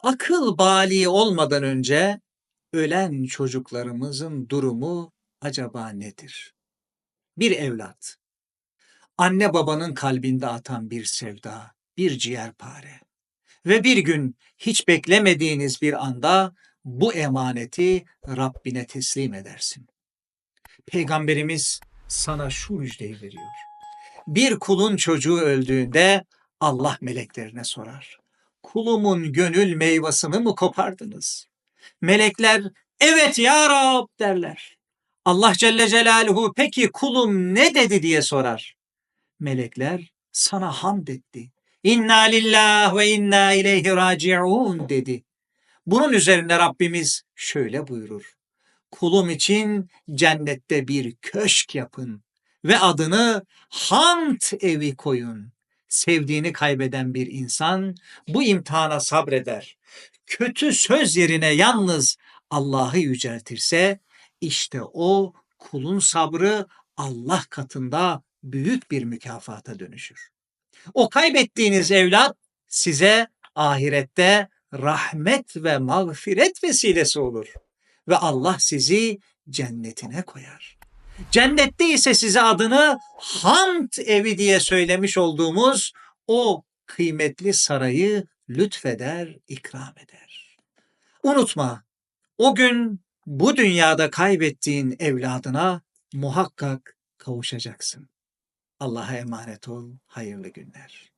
Akıl bali olmadan önce ölen çocuklarımızın durumu acaba nedir? Bir evlat, anne babanın kalbinde atan bir sevda, bir ciğerpare ve bir gün hiç beklemediğiniz bir anda bu emaneti Rabbine teslim edersin. Peygamberimiz sana şu müjdeyi veriyor. Bir kulun çocuğu öldüğünde Allah meleklerine sorar. Kulumun gönül meyvasını mı kopardınız? Melekler evet ya Rab derler. Allah Celle Celaluhu peki kulum ne dedi diye sorar. Melekler sana hamd etti. İnna lillah ve inna ileyhi raciun dedi. Bunun üzerine Rabbimiz şöyle buyurur. Kulum için cennette bir köşk yapın ve adını Hamd evi koyun. Sevdiğini kaybeden bir insan bu imtihana sabreder. Kötü söz yerine yalnız Allah'ı yüceltirse işte o kulun sabrı Allah katında büyük bir mükafata dönüşür. O kaybettiğiniz evlat size ahirette rahmet ve mağfiret vesilesi olur ve Allah sizi cennetine koyar. Cennette ise size adını Hamd evi diye söylemiş olduğumuz o kıymetli sarayı lütfeder, ikram eder. Unutma, o gün bu dünyada kaybettiğin evladına muhakkak kavuşacaksın. Allah'a emanet ol, hayırlı günler.